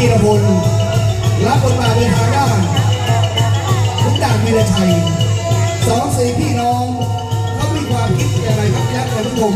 พีรพลรับบทบาทเป็นทางด้านคุณด่างวีรชัยสองสี่พี่น้องเขามีความคิดอย่างไรครับยักษ์และผู้ชม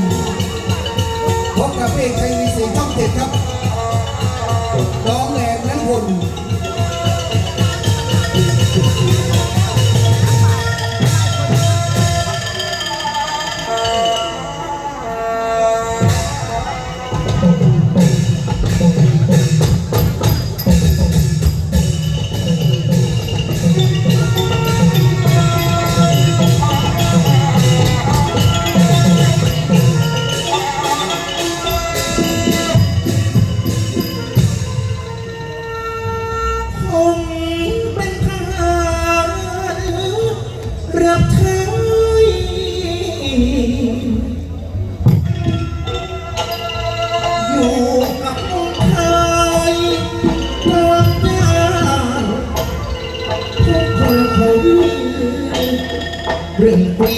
เรื่องปี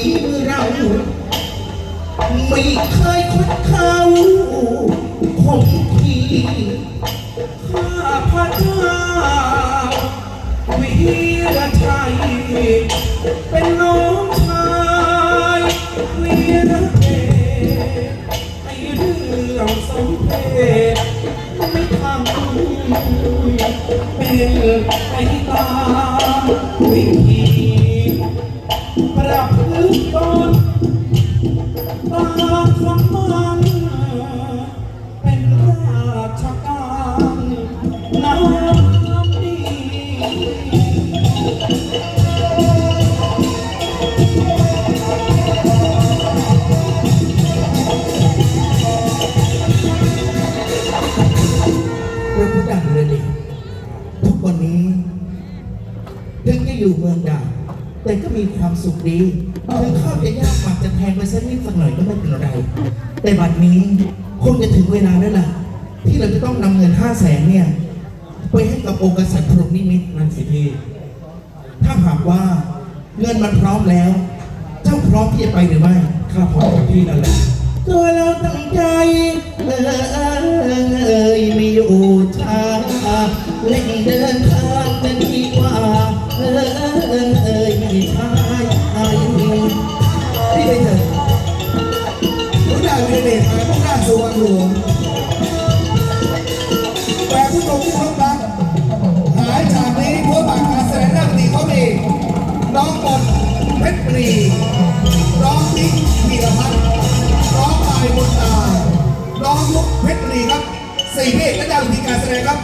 เราไม่เคยคดเขาผมทีข้าพระเจ้าวีรชัยเป็นน้องชายวีรเดชไอเรื่องสมเพศไม่ทำเป็นไปตามวิ ประพฤติตนตาคำมันเป็นราชการน้ำดีพระพุทธเรือทุกวันนี้ ถึงจะอยู่เมืองดาว แต่ก็มีความสุขดีถึงข้าวจะยากหมากจะแพงไปสักนิดสักหน่อยก็ไม่เป็นไร แต่บัดนี้คงจะถึงเวลาแล้วล่ะ ที่เราจะต้องนำเงินห้าแสนเนี่ย ไปให้กับองค์กษัตริย์พรหมนิมิตรนั่นสิพี่ ถ้าหากว่าเงินมันพร้อมแล้ว เจ้าพร้อมที่จะไปหรือไม่ ข้าพร้อมกับพี่นั่นแหละ ตัวเราตั้งใจ เดเดชมามุ่งหน้าสู่วังหลวงแต่ผู้ชมที่เคารพรักหายจากนี้พราะบากการแสดงหน้าตีเขาเองน้องบอลเพชรปรีน้องติ๊กมีรพัฒน์น้องปายบนตาน้องลุกเพชรปรีครับสี่เพศและดาวทีการแสดงครับ